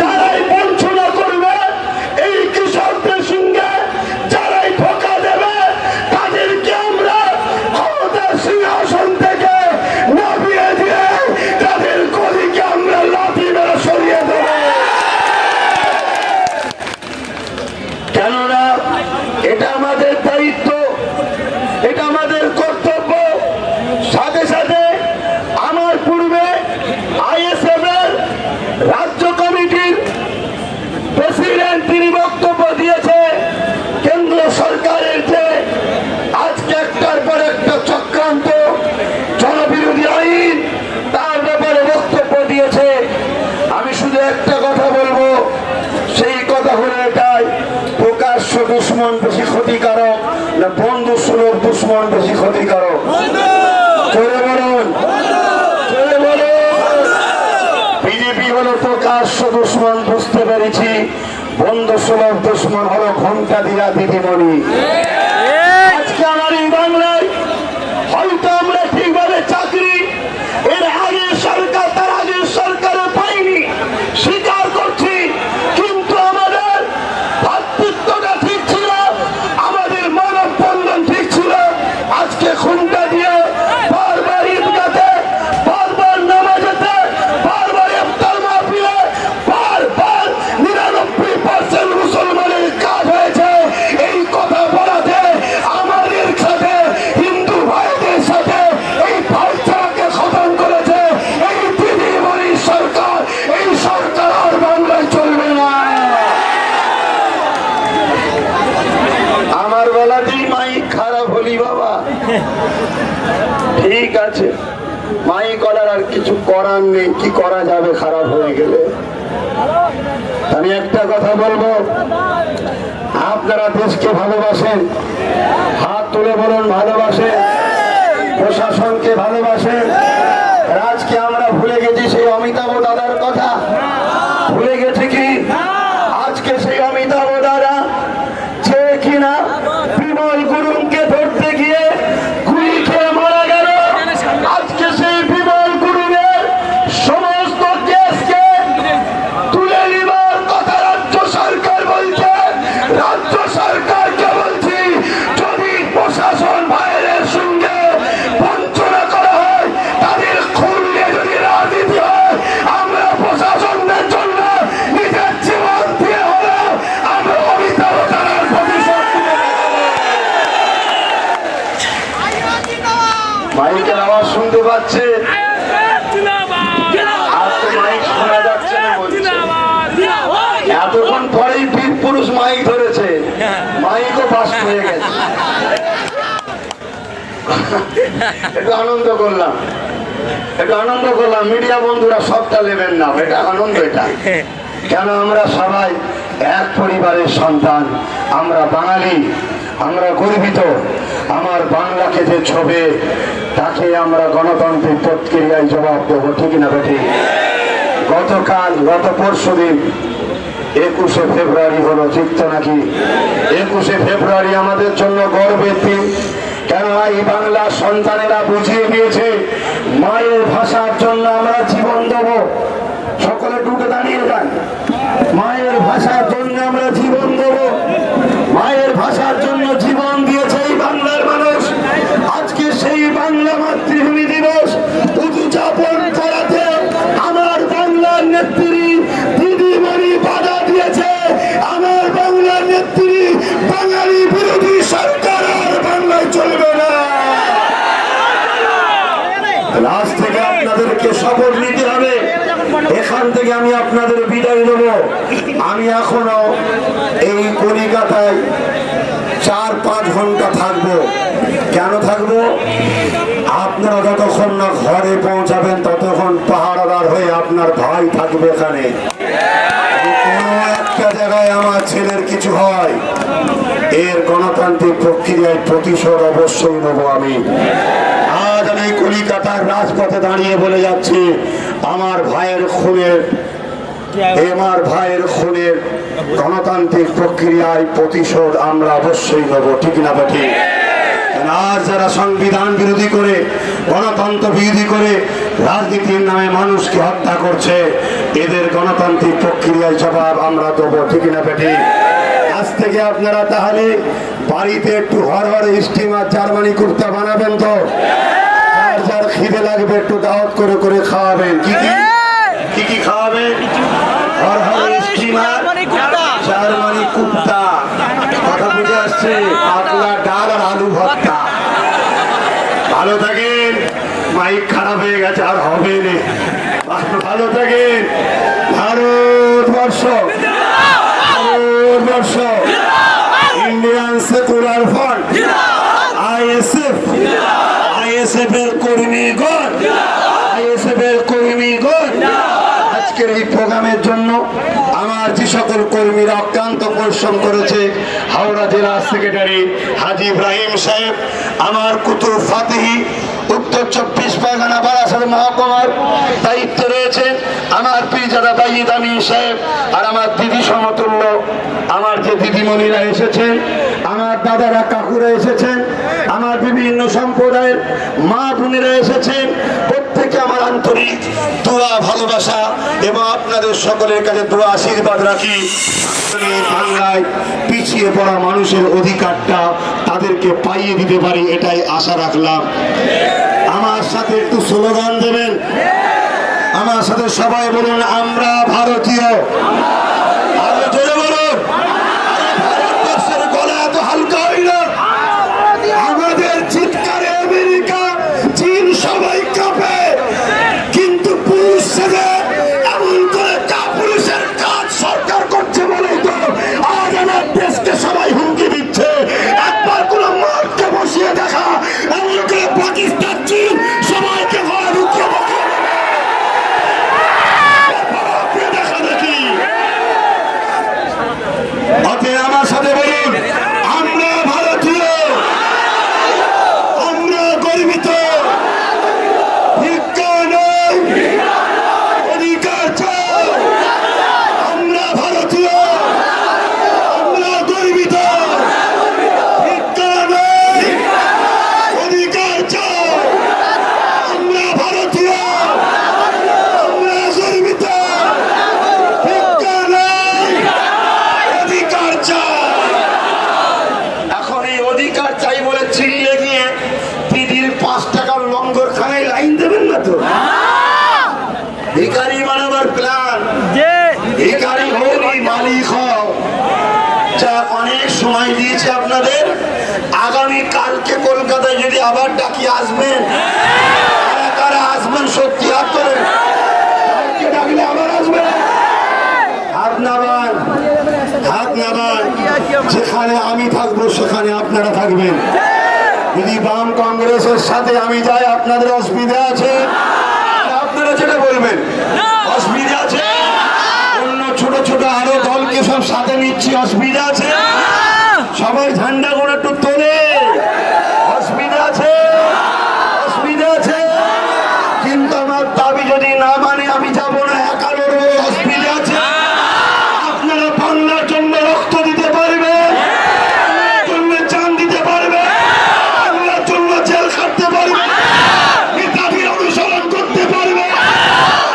যারাই বঞ্চনা করবে, এই কৃষকদের সঙ্গে যারাই ধোকা দেবে, তাদেরকে আমরা ক্ষমতার সিংহাসন থেকে নামিয়ে দিয়ে তাদের গলিকে আমরা লাঠি মেরে সরিয়ে কেননা, এটা আমাদের দায়িত্ব এটা আমাদের কর্তব্য সাথে সাথে আমার পূর্বে আইএসএফ এর রাজ্য কমিটির প্রেসিডেন্ট তিনি বক্তব্য দিয়েছে কেন্দ্র সরকারের যে আজকে একটার পর একটা চক্রান্ত জনবিরোধী আইন তার ব্যাপারে বক্তব্য দিয়েছে আমি শুধু একটা কথা বলব সেই কথা হলো এটাই প্রকাশ্য দুশ্মন বেশি ক্ষতিকারক না বন্ধু সুলভ দুশ্মন বেশি ক্ষতিকারক চলে বলুন চলে বলুন বিজেপি হলো প্রকাশ্য দুশ্মন পেরেছি বন্ধু সুলভ দুশ্মন হলো ঘণ্টা দিয়া দিদিমণি আজকে আমার এই বাংলায় হয়তো আমরা ঠিকভাবে চাকরি এর আগে সরকার তার আগে সরকারে পাইনি স্বীকার করছি কিন্তু আমাদের ভাতৃত্বটা ঠিক ছিল আমাদের মানব বন্ধন ঠিক ছিল আজকে খুনটা দিয়ে বারবার ঈদগাতে বারবার নামাজেতে বারবার ইফতার মাহফিলে বারবার নিরানব্বই পার্সেন্ট মুসলমানের কাজ হয়েছে এই কথা বলাতে আমাদের সাথে হিন্দু ভাইদের সাথে এই ভাইচারাকে খতম করেছে এই দিদিমণি সরকার এই সরকার আর বাংলায় চলবে না আমার বেলাতেই মাইক খারাপ হলি বাবা ঠিক আছে মাইক করার আর কিছু করার নেই, কি করা যাবে খারাপ হয়ে গেলে? আমি একটা কথা বলব, আপনারা দেশকে ভালোবাসেন, হাত তুলে বলুন ভালোবাসেন, প্রশাসনকে ভালোবাসেন। রাজকে আমরা ভুলে গেছি সেই অমিতাভ দাদার কথা। শুনতে পাচ্ছে এতক্ষণ পরেই বীর পুরুষ মাইক ধরেছে। মাইকও পাস হয়ে গেছে। একটু আনন্দ করলাম। একটু আনন্দ করলাম। মিডিয়া বন্ধুরা সবটা নেবেন না, এটা আনন্দ এটা। কেন আমরা সবাই এক পরিবারের সন্তান। আমরা বাঙালি, আমরা গর্বিত। আমার বাংলাকে যে ছবে, তাকে আমরা গণতান্ত্রিক প্রক্রিয়ায় জবাব দেবো, ঠিক না বেঠিক গতকাল, গত পরশু দিন, একুশে ফেব্রুয়ারি হলো, ঠিক নাকি? একুশে ফেব্রুয়ারি আমাদের জন্য গর্বের দিন। কেন এই বাংলার সন্তানেরা বুঝিয়ে দিয়েছে, মায়ের ভাষার জন্য আমরা জীবন দেব। থেকে আমি আপনাদের বিদায় নেব। আমি এখনও এই কলিকাতায় চার পাঁচ ঘণ্টা থাকব। কেন থাকব? আপনারা যতক্ষণ না ঘরে পৌঁছাবেন ততক্ষণ পাহারাদার হয়ে আপনার ভাই থাকবে এখানে। একটা জায়গায় আমার ছেলের কিছু হয়, এর গণতান্ত্রিক প্রক্রিয়ায় প্রতিশোধ অবশ্যই নেব আমি। আজ আমি কলিকাতার রাজপথে দাঁড়িয়ে বলে যাচ্ছি আমার ভাইয়ের খুনের আমার ভাইয়ের খুনের গণতান্ত্রিক প্রক্রিয়ায় প্রতিশোধ আমরা অবশ্যই নেব ঠিক না বেঠিক আর যারা সংবিধান বিরোধী করে গণতন্ত্র বিরোধী করে রাজনীতির নামে মানুষকে হত্যা করছে এদের গণতান্ত্রিক প্রক্রিয়ায় জবাব আমরা দেবো ঠিক না বেটি আজ থেকে আপনারা তাহলে বাড়িতে একটু হর হর স্টিমার জার্মানি কুর্তা বানাবেন তো? যার খিদে লাগবে একটু দাওয়াত করে করে খাওয়াবেন। কি কি? কি কি খাওয়াবেন? জার্মানি কথা বুঝে আসছে পাতলা ডাল আর আলু ভর্তা ভালো থাকেন মাইক খারাপ হয়ে গেছে আর হবে না ভালো থাকেন Bharatvarsha Bharatvarsha Indian secular front ISF ISF এর কর্মীগণ আইএসএফ এর কর্মীগণ আজকের প্রোগ্রামের জন্য আমার যে সকল কর্মীরা অক্লান্ত পরিশ্রম করেছে, হাওড়া জেলা সেক্রেটারি হাজি ইব্রাহিম সাহেব, আমার কুতুব ফাতিহি, উত্তর চব্বিশ পরগনা বারাসাত মহকুমার দায়িত্ব রয়েছে আমার পীরজাদা বাইদ আমিন সাহেব আর আমার দিদি সমতুল্য আমার যে দিদিমণিরা এসেছেন, আমার দাদারা কাকুরা এসেছেন, আমার বিভিন্ন সম্প্রদায়ের মা বোনেরা এসেছেন, প্রত্যেকে আমার আন্তরিক দোয়া, ভালোবাসা এবং আপনাদের সকলের কাছে দোয়া, আশীর্বাদ রাখি। বাংলায় পিছিয়ে পড়া মানুষের অধিকারটা তাদেরকে পাইয়ে দিতে পারি, এটাই আশা রাখলাম। আমার সাথে একটু স্লোগান দেবেন। আমার সাথে সবাই বলুন, আমরা ভারতীয় আরও জোরে বলুন ভারতবর্ষের গলা এত হালকা হইল আমাদের চিৎকারে আমেরিকা চীন সবাই কাঁপে কিন্তু পুরুষ সেজে এমন করে কাপুরুষের কাজ সরকার করছে বলেই তো আজ আমার দেশকে সবাই হুমকি দিচ্ছে একবার কোন মাঠকে বসিয়ে দেখা এমন করে পাকিস্তান চীন সবাইকে ঘরে ঢুকিয়ে দেখে আপনি দেখা দেখি অতএব আমার সাথে বলুন আমরা ভারতীয় আমরা গর্বিত ভিক্ষা নয় অধিকার চাই আমরা ভারতীয় আমরা গর্বিত ভিক্ষা নয় অধিকার চাই আমরা ভারতীয় আমরা গর্বিত ভিক্ষা নয় অধিকার চাই এখন এই অধিকার চাই বলে চিল্লে গিয়ে দিদির পাঁচ টাকার লঙ্গর খানায় লাইন দেবেন না তো ভিকারি বানাবার প্ল্যান ভিকারি হলি মালিক হও যা অনেক সময় দিয়েছে আপনাদের, আগামী কালকে কলকাতায় যদি আবার ডাকি আসবেন কারা আসবেন সত্যি হাত করেন আবার আসবেন হাত হাত যেখানে আমি থাকব, সেখানে আপনারা থাকবেন। যদি বাম কংগ্রেসের সাথে আমি যাই, আপনাদের অসুবিধা আছে আপনারা যেটা বলবেন অসুবিধা আছে অন্য ছোট ছোট আরও দলকে সব সাথে নিচ্ছি অসুবিধা আছে সবাই ঝান্ডা করে একটু তোলে অসুবিধা আছে অসুবিধা আছে কিন্তু আমার দাবি যদি না মানে আমি যাব না একা লড়বো অসুবিধা আছে আপনারা বাংলার জন্য রক্ত দিতে পারবে জন্য চান দিতে পারবে বাংলার জন্য জেল খাটতে পারবে নেতাজির অনুসরণ করতে পারবে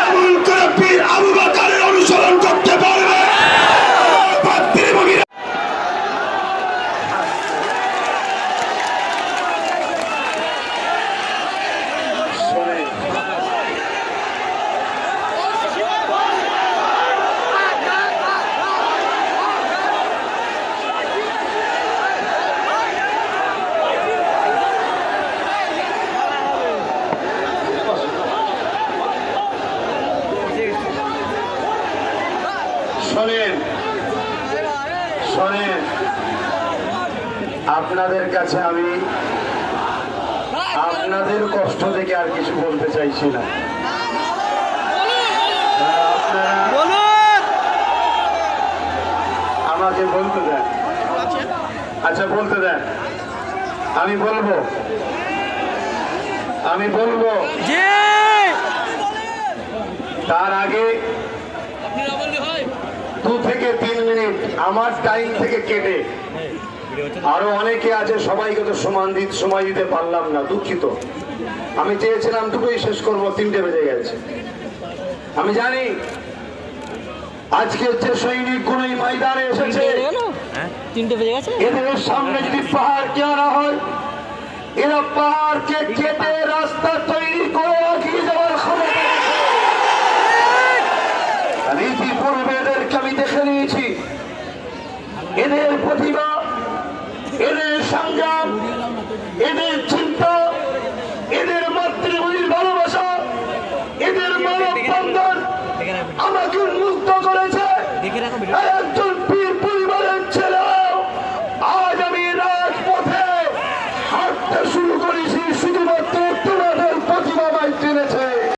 এমন করে পীর আবু বাকারের অনুসরণ করতে পারবে ভাতৃভূমির শোনেন শোনেন। আপনাদের কাছে আমি আপনাদের কষ্ট থেকে আর কিছু বলতে চাইছি না। আমাকে বলতে দেন। আচ্ছা বলতে দেন। আমি বলব। আমি বলব। তার আগে দু থেকে তিন মিনিট আমার টাইম থেকে কেটে। আরও অনেকে আছে সবাইকে তো সমান দিতে সময় দিতে পারলাম না দুঃখিত। আমি চেয়েছিলাম দুটোই শেষ করব তিনটে বেজে গেছে। আমি জানি আজকে যে সৈনিক এই ময়দানে এসেছে। তিনটে বেজে গেছে? এদের সামনে যদি পাহাড় কে আনা হয় এরা পাহাড়কে কেটে রাস্তা তৈরি করে এগিয়ে যাওয়ার ক্ষমতা রাখে। আর ইতিপূর্বে এদেরকে আমি দেখে নিয়েছি এদের প্রতিভা এদের সংগ্রাম এদের চিন্তা এদের মাতৃভূমির ভালোবাসা এদের মানব বন্ধন আমাকে মুক্ত করেছে।